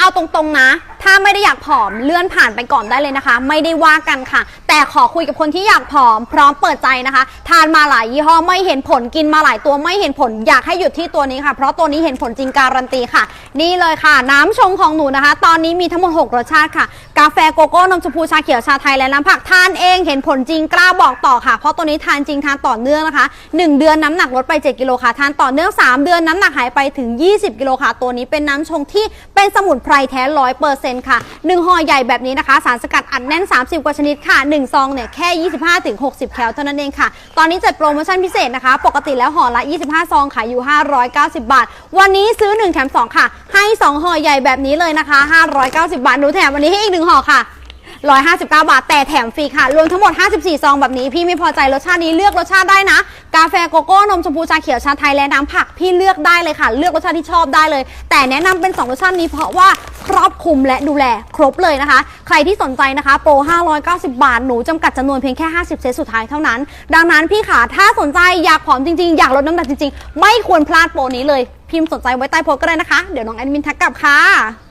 เอาตรงๆนะ ถ้าไม่ได้อยากผอมเลื่อนผ่านไปก่อนได้เลยนะคะ ไม่ได้ว่ากันค่ะ แต่ขอคุยกับคนที่อยากผอมพร้อมเปิดใจนะคะ ทานมาหลายยี่ห้อไม่เห็นผลกินมาหลายตัวไม่เห็นผลอยากให้หยุดที่ตัวนี้ค่ะ เพราะตัวนี้เห็นผลจริงการันตีค่ะ นี่เลยค่ะ น้ำชงของหนูนะคะ ตอนนี้มีทั้งหมด6รสชาติค่ะ กาแฟโกโก้นมชมพูชาเขียวชาไทยและน้ำผักทานเองเห็นผลจริงกล้าบอกต่อค่ะ เพราะตัวนี้ทานจริงทานต่อเนื่องนะคะ 1 เดือนน้ำหนักลดไป 7 กิโลค่ะทานต่อเนื่อง 3 เดือนน้ำหนักหายไปถึง 20 กิโลค่ะ ตัวนี้เป็นน้ำชงที่เป็นสมุนไพรแท้ร้อยเปอร์เซ็นต์ค่ะหนึ่งห่อใหญ่แบบนี้นะคะ สารสกัดอัดแน่น 30 กว่าชนิดค่ะ 1 ซองเนี่ยแค่ 25-60 แคลเท่านั้นเองค่ะ ตอนนี้จัดโปรโมชั่นพิเศษนะคะ ปกติแล้วห่อละ 25 ซองขายอยู่ 590 บาท วันนี้ซื้อ 1 แถม 2 ค่ะ ให้ 2ห่อใหญ่แบบนี้เลยนะคะ 590 บาทหนูแถมวันนี้ให้อีก 1ห่อค่ะ 159 บาท แต่แถมฟรีค่ะ รวมทั้งหมด 54 ซองแบบนี้ พี่ไม่พอใจรสชาตินี้เลือกรสชาติได้นะ กาแฟโกโก้ นมชมพูชาเขียวชาไทยและน้ำผัก พี่เลือกได้เลยค่ะ เลือกรสชาติที่ชอบได้เลย แต่แนะนำเป็น 2 รสชาตินี้เพราะว่าครอบคลุมและดูแลครบเลยนะคะ ใครที่สนใจนะคะ โปร 590 บาท หนูจำกัดจำนวนเพียงแค่ 50 เซตสุดท้ายเท่านั้น ดังนั้นพี่ขาถ้าสนใจอยากผอมจริงๆ อยากลดน้ำหนักจริงๆ ไม่ควรพลาดโปรนี้เลย พิมพ์สนใจไว้ใต้โพสต์ก็ได้นะคะ เดี๋ยวน้องแอดมินทักกลับค่ะ